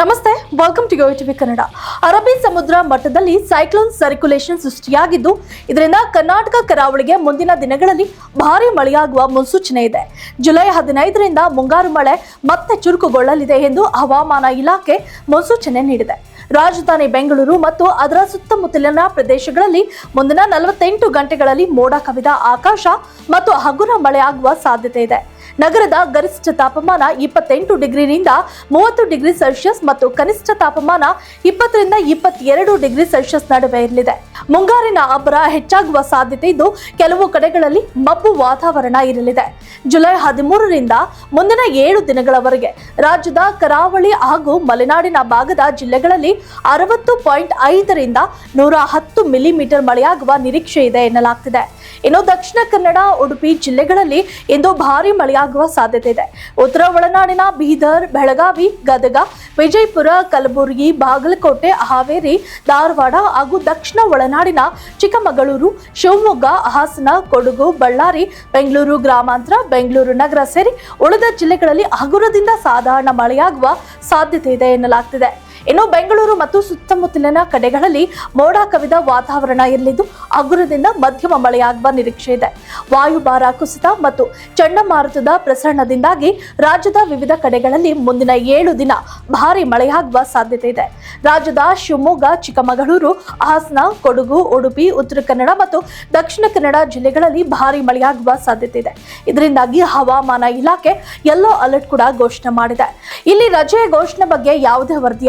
ನಮಸ್ತೆ welcome to TV Kannada ಅರಬ್ಬಿ ಸಮುದ್ರ ಮಟ್ಟದಲ್ಲಿ ಸೈಕ್ಲೋನ್ ಸರ್ಕ್ಯುಲೇಷನ್ ಸೃಷ್ಟಿಯಾಗಿದ್ದು, ಇದರಿಂದ ಕರ್ನಾಟಕ ಕರಾವಳಿಗೆ ಮುಂದಿನ ದಿನಗಳಲ್ಲಿ ಭಾರಿ ಮಳೆಯಾಗುವ ಮುನ್ಸೂಚನೆ ಇದೆ. ಜುಲೈ ಹದಿನೈದರಿಂದ ಮುಂಗಾರು ಮಳೆ ಮತ್ತೆ ಚುರುಕುಗೊಳ್ಳಲಿದೆ ಎಂದು ಹವಾಮಾನ ಇಲಾಖೆ ಮುನ್ಸೂಚನೆ ನೀಡಿದೆ. ರಾಜಧಾನಿ ಬೆಂಗಳೂರು ಮತ್ತು ಅದರ ಸುತ್ತಮುತ್ತಲಿನ ಪ್ರದೇಶಗಳಲ್ಲಿ ಮುಂದಿನ ನಲವತ್ತೆಂಟು ಗಂಟೆಗಳಲ್ಲಿ ಮೋಡ ಕವಿದ ಆಕಾಶ ಮತ್ತು ಹಗುರ ಮಳೆಯಾಗುವ ಸಾಧ್ಯತೆ ಇದೆ. ನಗರದ ಗರಿಷ್ಠ ತಾಪಮಾನ ಇಪ್ಪತ್ತೆಂಟು ಡಿಗ್ರಿನಿಂದ ಮೂವತ್ತು ಡಿಗ್ರಿ ಸೆಲ್ಸಿಯಸ್ ಮತ್ತು ಕನಿಷ್ಠ ತಾಪಮಾನ ಇಪ್ಪತ್ತರಿಂದ ಇಪ್ಪತ್ತೆರಡು ಡಿಗ್ರಿ ಸೆಲ್ಸಿಯಸ್ ನಡುವೆ ಇರಲಿದೆ. ಮುಂಗಾರಿನ ಅಬ್ಬರ ಹೆಚ್ಚಾಗುವ ಸಾಧ್ಯತೆ ಇದ್ದು ಕೆಲವು ಕಡೆಗಳಲ್ಲಿ ಮಬ್ಬು ವಾತಾವರಣ ಇರಲಿದೆ. ಜುಲೈ ಹದಿಮೂರರಿಂದ ಮುಂದಿನ ಏಳು ದಿನಗಳವರೆಗೆ ರಾಜ್ಯದ ಕರಾವಳಿ ಹಾಗೂ ಮಲೆನಾಡಿನ ಭಾಗದ ಜಿಲ್ಲೆಗಳಲ್ಲಿ ಅರವತ್ತು ಪಾಯಿಂಟ್ ಐದರಿಂದ ನೂರ ಹತ್ತು ಮಿಲಿಮೀಟರ್ ಮಳೆಯಾಗುವ ನಿರೀಕ್ಷೆ ಇದೆ ಎನ್ನಲಾಗ್ತಿದೆ. ಇನ್ನು ದಕ್ಷಿಣ ಕನ್ನಡ, ಉಡುಪಿ ಜಿಲ್ಲೆಗಳಲ್ಲಿ ಇಂದು ಭಾರಿ ಮಳೆಯಾಗುವ ಸಾಧ್ಯತೆ ಇದೆ. ಉತ್ತರ ಒಳನಾಡಿನ ಬೀದರ್, ಬೆಳಗಾವಿ, ಗದಗ, ವಿಜಯಪುರ, ಕಲಬುರಗಿ, ಬಾಗಲಕೋಟೆ, ಹಾವೇರಿ, ಧಾರವಾಡ ಹಾಗೂ ದಕ್ಷಿಣ ಒಳನಾಡಿನ ಚಿಕ್ಕಮಗಳೂರು, ಶಿವಮೊಗ್ಗ, ಹಾಸನ, ಕೊಡಗು, ಬಳ್ಳಾರಿ, ಬೆಂಗಳೂರು ಗ್ರಾಮಾಂತರ, ಬೆಂಗಳೂರು ನಗರ ಸೇರಿ ಉಳಿದ ಜಿಲ್ಲೆಗಳಲ್ಲಿ ಹಗುರದಿಂದ ಸಾಧಾರಣ ಮಳೆಯಾಗುವ ಸಾಧ್ಯತೆ ಇದೆ ಎನ್ನಲಾಗ್ತಿದೆ. ಇನ್ನು ಬೆಂಗಳೂರು ಮತ್ತು ಸುತ್ತಮುತ್ತಲಿನ ಕಡೆಗಳಲ್ಲಿ ಮೋಡ ಕವಿದ ವಾತಾವರಣ ಇರಲಿದ್ದು, ಹಗುರದಿಂದ ಮಧ್ಯಮ ಮಳೆಯಾಗುವ ನಿರೀಕ್ಷೆ ಇದೆ. ವಾಯುಭಾರ ಕುಸಿತ ಮತ್ತು ಚಂಡಮಾರುತದ ಪ್ರಸರಣದಿಂದಾಗಿ ರಾಜ್ಯದ ವಿವಿಧ ಕಡೆಗಳಲ್ಲಿ ಮುಂದಿನ ಏಳು ದಿನ ಭಾರಿ ಮಳೆಯಾಗುವ ಸಾಧ್ಯತೆ ಇದೆ. ರಾಜ್ಯದ ಶಿವಮೊಗ್ಗ, ಚಿಕ್ಕಮಗಳೂರು, ಹಾಸನ, ಕೊಡಗು, ಉಡುಪಿ, ಉತ್ತರ ಕನ್ನಡ ಮತ್ತು ದಕ್ಷಿಣ ಕನ್ನಡ ಜಿಲ್ಲೆಗಳಲ್ಲಿ ಭಾರಿ ಮಳೆಯಾಗುವ ಸಾಧ್ಯತೆ ಇದೆ. ಇದರಿಂದಾಗಿ ಹವಾಮಾನ ಇಲಾಖೆ ಯೆಲ್ಲೋ ಅಲರ್ಟ್ ಕೂಡ ಘೋಷಣೆ ಮಾಡಿದೆ. ಇಲ್ಲಿ ರಜೆ ಘೋಷಣೆ ಬಗ್ಗೆ ಯಾವುದೇ ವರದಿ